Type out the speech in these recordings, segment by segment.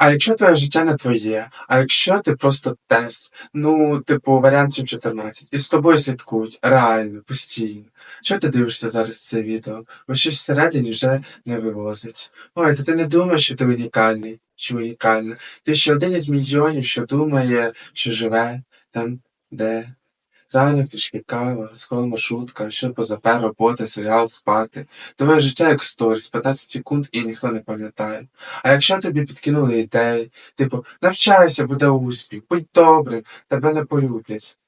А якщо твоє життя не твоє, а якщо ти просто тест, ну, типу, варіант 714, і з тобою слідкують, реально, постійно. Чого ти дивишся зараз це відео? Бо щось всередині вже не вивозить. Ой, та ти не думаєш, що ти унікальний чи унікальна. Ти ще один із мільйонів, що думає, що живе там, де. Ранок, трішки кава, скрол маршрутка, ще позапер, робота, серіал, спати. Твоє життя як сторіс, 15 секунд і ніхто не пам'ятає. А якщо тобі підкинули ідеї, типу, навчайся, буде успіх, будь добрим, тебе не полюблять.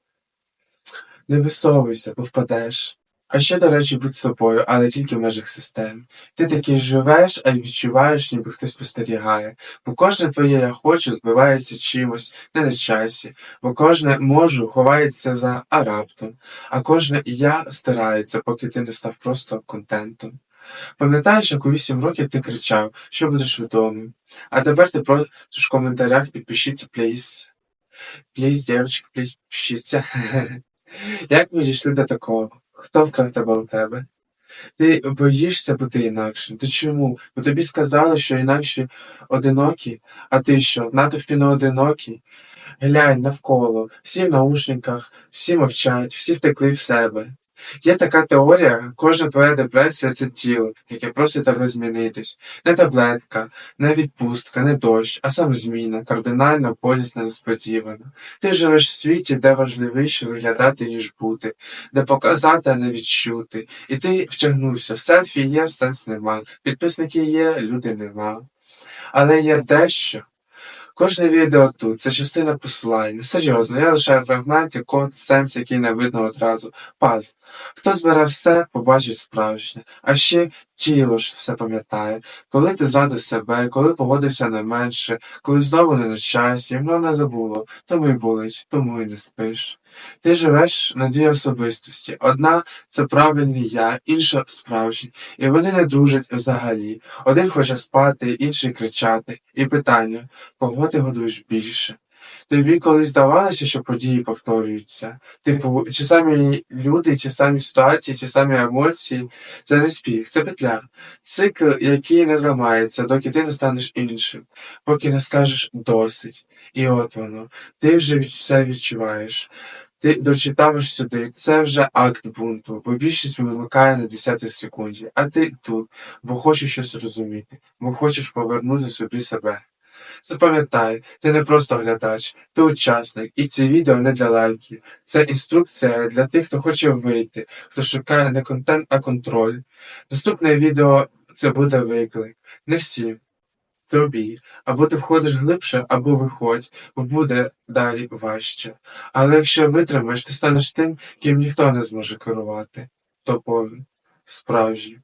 Не висовуйся, бо впадеш. А ще, до речі, будь собою, але тільки в межах системи. Ти такий живеш, а відчуваєш, ніби хтось спостерігає. Бо кожне твоє я хочу збивається чимось, не на часі, бо кожне можу ховається за а раптом, а кожне я старається, поки ти не став просто контентом. Пам'ятаєш, як у 8 років ти кричав, що будеш відомим. А тепер ти просиш в коментарях підпишіться, пліз. Пліз, дівчатки, пліз, підпишіться. Як ми дійшли до такого? Хто вкрав тебе у тебе? Ти боїшся бути інакшим. Ти чому? Бо тобі сказали, що інакші одинокі, а ти що, натовпі не одинокі? Глянь навколо, всі в наушниках, всі мовчать, всі втекли в себе. Є така теорія, кожна твоя депресія це тіло, яке просить тебе змінитись. Не таблетка, не відпустка, не дощ, а сам зміна, кардинальна, болісна, несподівана. Ти живеш в світі, де важливіше виглядати, ніж бути, де показати, а не відчути. І ти втягнувся. Селфі є, сенс нема. Підписники є, люди нема. Але є дещо. Кожне відео тут це частина послання. Серйозно, я лишаю фрагменти, код, сенс, який не видно одразу. Паз. Хто збере все, побачить справжнє. А ще тіло ж все пам'ятає. Коли ти зрадив себе, коли погодився на менше, коли знову не на часі, воно не забуло, тому й болить, тому й не спиш. Ти живеш на дві особистості. Одна це правильний я, інша справжній. І вони не дружать взагалі. Один хоче спати, інший кричати. І питання кого ти годуєш більше? Тобі колись здавалося, що події повторюються? Типу, чи самі люди, чи самі ситуації, чи самі емоції це не спіх, це петля. Цикл, який не зламається, доки ти не станеш іншим, поки не скажеш досить. І от воно, ти вже все відчуваєш. Ти дочитавиш сюди, це вже акт бунту, бо більшість вимикає на 10 секунді, а ти тут, бо хочеш щось розуміти, бо хочеш повернути собі себе. Запам'ятай, ти не просто глядач, ти учасник, і це відео не для лайків. Це інструкція для тих, хто хоче вийти, хто шукає не контент, а контроль. Наступне відео це буде виклик. Не всі. Тобі. Або ти входиш глибше, або виходь, бо буде далі важче. Але якщо витримаєш, ти станеш тим, ким ніхто не зможе керувати. Тобою. Справжнім.